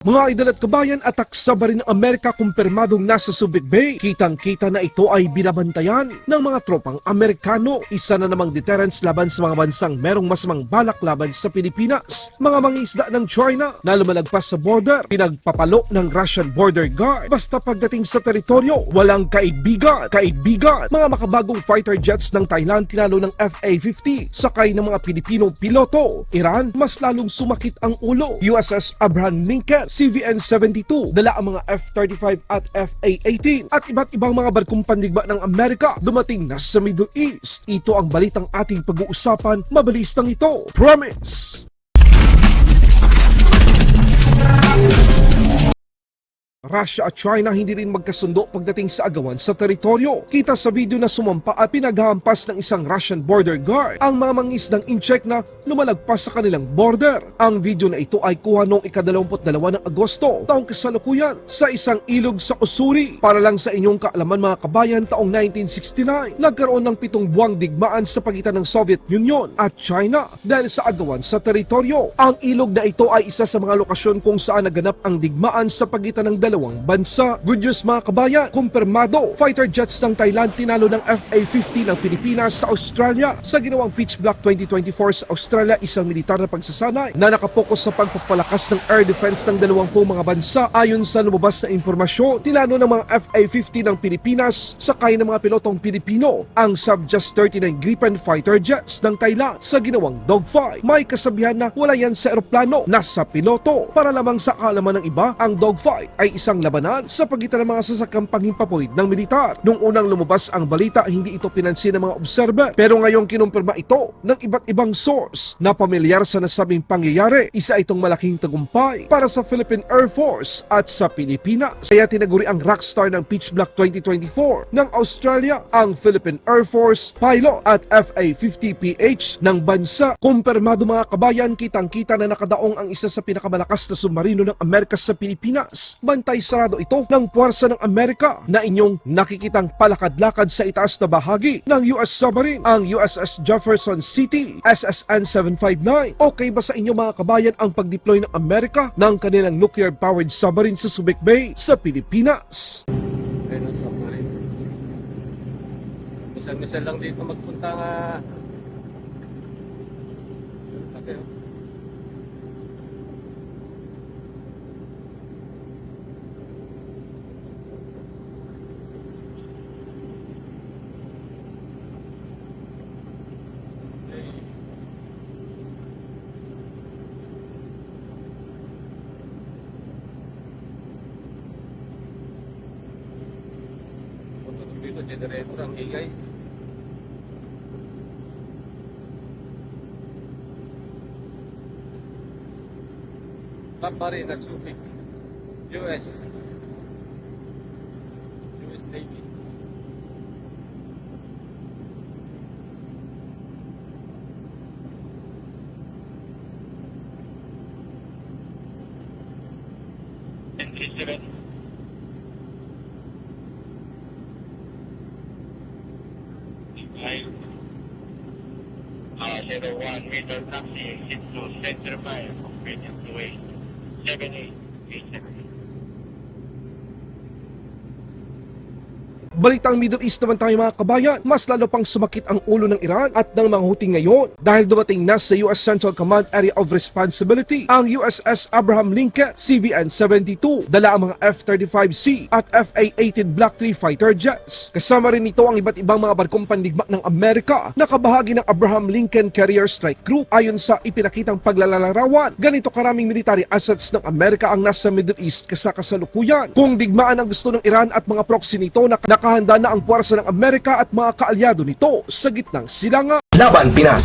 Mga idol at kabayan, atak sa barin Amerika kumpirmadong nasa Subic Bay. Kitang-kita na ito ay binabantayan ng mga tropang Amerikano. Isa na namang deterrence laban sa mga bansang merong masamang balak laban sa Pilipinas. Mga mangisda ng China na lumalagpas sa border, pinagpapalo ng Russian border guard. Basta pagdating sa teritoryo, walang kaibigan. Kaibigan, mga makabagong fighter jets ng Thailand tinalo ng FA-50 sakay ng mga Pilipinong piloto. Iran, mas lalong sumakit ang ulo. USS Abraham Lincoln, CVN-72, dala ang mga F-35 at FA-18 at iba't ibang mga barkong pandigma ng Amerika dumating na sa Middle East. Ito ang balitang ating pag-uusapan, mabilis lang ito. Promise! Russia at China hindi rin magkasundo pagdating sa agawan sa teritoryo. Kita sa video na sumampa at pinaghahampas ng isang Russian border guard ang mga mangisdang incheck na lumalagpas sa kanilang border. Ang video na ito ay kuha noong ikadalawamput-dalawa ng Agosto taong kasalukuyan sa isang ilog sa Usuri. Para lang sa inyong kaalaman mga kabayan, taong 1969, nagkaroon ng pitong buwang digmaan sa pagitan ng Soviet Union at China dahil sa agawan sa teritoryo. Ang ilog na ito ay isa sa mga lokasyon kung saan naganap ang digmaan sa pagitan ng dalawang bansa. Good news mga kabayan, kumpirmado, fighter jets ng Thailand tinalo ng FA-50 ng Pilipinas sa Australia sa ginawang Pitch Black 2024 sa Australia, isang militar na pagsasanay na nakapokus sa pagpapalakas ng air defense ng dalawampung mga bansa ayon sa lumabas na impormasyon. Tinalo ng mga FA-50 ng Pilipinas sakay ng mga pilotong Pilipino ang Sub-Just 39 Gripen fighter jets ng Thailand sa ginawang dogfight. May kasabihan na wala yan sa eroplano, nasa piloto. Para lamang sa kaalaman ng iba, ang dogfight ay isang labanan sa pagitan ng mga sasakyang panghimpapawid ng militar. Nung unang lumabas ang balita, hindi ito pinansin ng mga observer. Pero ngayong kinumpirma ito ng iba't ibang source na pamilyar sa nasabing pangyayari. Isa itong malaking tagumpay para sa Philippine Air Force at sa Pilipinas. Kaya tinaguri ang rockstar ng Pitch Black 2024 ng Australia ang Philippine Air Force pilot at FA-50PH ng bansa. Kumpirmado mga kabayan, kitang-kita na nakadaong ang isa sa pinakamalakas na submarino ng Amerika sa Pilipinas. Bantay sarado ito ng puwersa ng Amerika na inyong nakikitang palakad-lakad sa itaas na bahagi ng US submarine, ang USS Jefferson City, SSN 759. Okay ba sa inyo mga kabayan ang pag-deploy ng Amerika ng kanilang nuclear-powered submarine sa Subic Bay sa Pilipinas? Ayun ang submarine. Misal-misal lang dito magpunta nga. Okay. Punta dito, generator ang ingay. Submarine at Subic. US. US Navy. Mile. Uh, 01 meter taxi, 62 center mile, convenient to 78, 870. Balitang Middle East naman tayo mga kabayan, mas lalo pang sumakit ang ulo ng Iran at ng mga Houthi ngayon dahil dumating na sa US Central Command Area of Responsibility ang USS Abraham Lincoln CVN-72, dala ang mga F-35C at FA-18 Block 3 fighter jets. Kasama rin ito ang iba't ibang mga barkong pandigma ng Amerika na kabahagi ng Abraham Lincoln Carrier Strike Group ayon sa ipinakitang paglalarawan. Ganito karaming military assets ng Amerika ang nasa Middle East kasakasalukuyan. Kung digmaan ang gusto ng Iran at mga proxy nito na nakahanda na ang puwersa ng Amerika at mga kaalyado nito sa gitnang silangan. Laban Pinas